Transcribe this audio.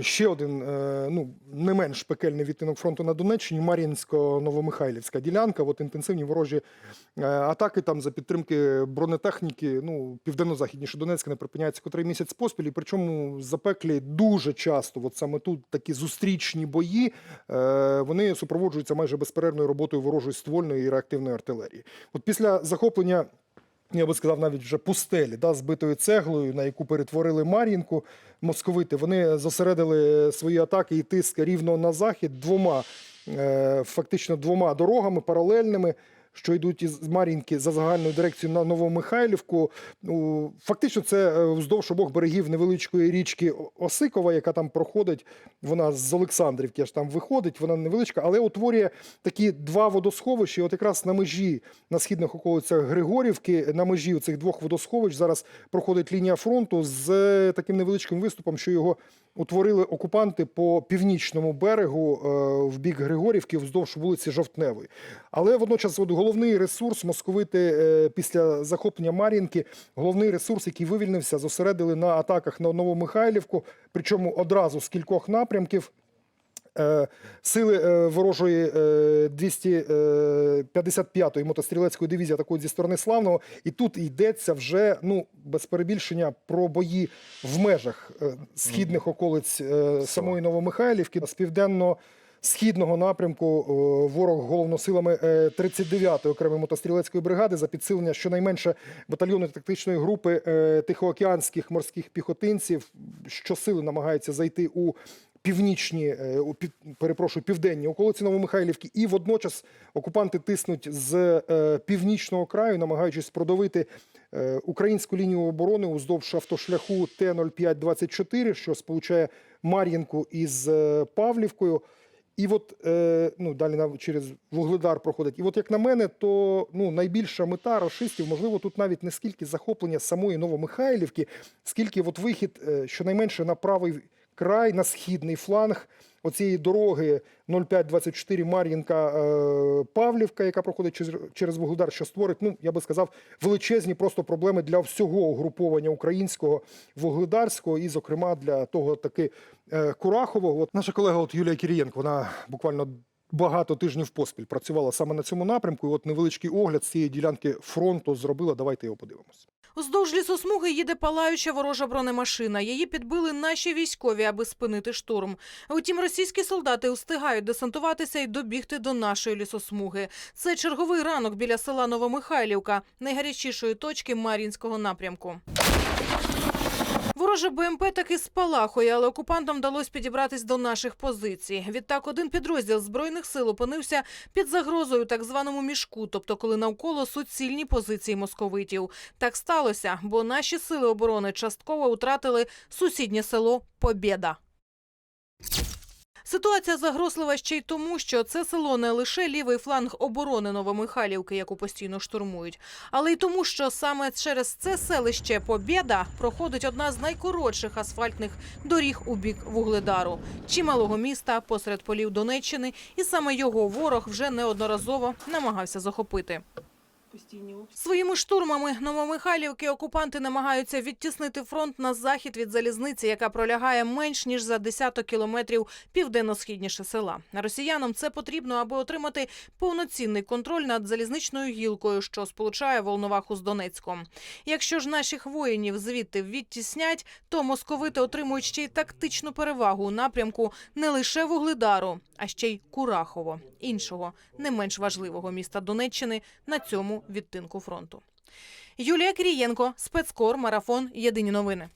Ще один е, ну не менш пекельний відтинок фронту на Донеччині, Мар'їнсько-Новомихайлівська ділянка. От інтенсивні ворожі е, атаки там за підтримки бронетехніки. Ну південно-західніше Донецька не припиняється котрий місяць поспіль. І причому запеклі дуже часто, от саме тут такі зустрічні бої, е, вони супроводжуються майже безперервною роботою ворожої ствольної і реактивної артилерії. От після захоплення. Я би сказав, навіть вже пустелі, да, збитою цеглою, на яку перетворили Мар'їнку московити. Вони зосередили свої атаки і тиск рівно на захід двома, е, фактично двома дорогами паралельними, що йдуть із Мар'їнки за загальною дирекцією на Новомихайлівку. Фактично, це е, вздовж обох берегів невеличкої річки Осикова, яка там проходить. Вона з Олександрівки аж там виходить, вона невеличка, але утворює такі два водосховища. От якраз на межі на східних околицях Григорівки, на межі цих двох водосховищ зараз проходить лінія фронту з е, таким невеличким виступом, що його утворили окупанти по північному берегу е, в бік Григорівки вздовж вулиці Жовтневої. Але водночас от головний ресурс московити е, після захоплення Мар'їнки, головний ресурс, який вивільнився, зосередили на атаках на Новомихайлівку, причому одразу з кількох напрямків. Е, Сили е, ворожої е, 255-ї мотострілецької дивізії атакують зі сторони Славного. І тут йдеться вже ну без перебільшення про бої в межах е, східних околиць е, самої Новомихайлівки з південно. Східного напрямку е, ворог головносилами е, 39-ї окремої мотострілецької бригади за підсилення щонайменше батальйонної тактичної групи е, тихоокеанських морських піхотинців щосили намагається зайти у північні, е, перепрошую, південні околиці Новомихайлівки, і водночас окупанти тиснуть з е, північного краю, намагаючись продавити е, українську лінію оборони уздовж автошляху Т-0524, що сполучає Мар'їнку із Павлівкою. І от ну далі через вугледар проходить. І от як на мене, то ну найбільша мета рашистів, можливо, тут навіть не скільки захоплення самої Новомихайлівки, скільки от вихід щонайменше на правий край, на східний фланг оцієї дороги 0524 Мар'їнка е, Павлівка, яка проходить через, вугледар, що створить, ну я би сказав, величезні просто проблеми для всього угруповання українського вугледарського, і, зокрема, для того таки е, Курахового. От наша колега от Юлія Кірієнко, вона буквально. Багато тижнів поспіль працювала саме на цьому напрямку. І от невеличкий огляд з цієї ділянки фронту зробила. Давайте його подивимось. Уздовж лісосмуги їде палаюча ворожа бронемашина. Її підбили наші військові, аби спинити штурм. Утім, російські солдати устигають десантуватися і добігти до нашої лісосмуги. Це черговий ранок біля села Новомихайлівка, найгарячішої точки Мар'їнського напрямку. Вороже БМП таки спалахує, але окупантам вдалося підібратись до наших позицій. Відтак, один підрозділ збройних сил опинився під загрозою так званому мішку, тобто коли навколо суцільні позиції московитів. Так сталося, бо наші сили оборони частково втратили сусіднє село Побєда. Ситуація загрозлива ще й тому, що це село не лише лівий фланг оборони Новомихайлівки, яку постійно штурмують, але й тому, що саме через це селище Побєда проходить одна з найкоротших асфальтних доріг у бік Вугледару, чималого міста посеред полів Донеччини, і саме його ворог вже неодноразово намагався захопити. Своїми штурмами Новомихайлівки окупанти намагаються відтіснити фронт на захід від залізниці, яка пролягає менш ніж за десяток кілометрів південно-східніше села. Росіянам це потрібно, аби отримати повноцінний контроль над залізничною гілкою, що сполучає Волноваху з Донецьком. Якщо ж наших воїнів звідти відтіснять, то московити отримують ще й тактичну перевагу у напрямку не лише Вугледару, а ще й Курахово, іншого не менш важливого міста Донеччини на цьому відтинку фронту. Юлія Крієнко, спецкор, марафон. Єдині новини.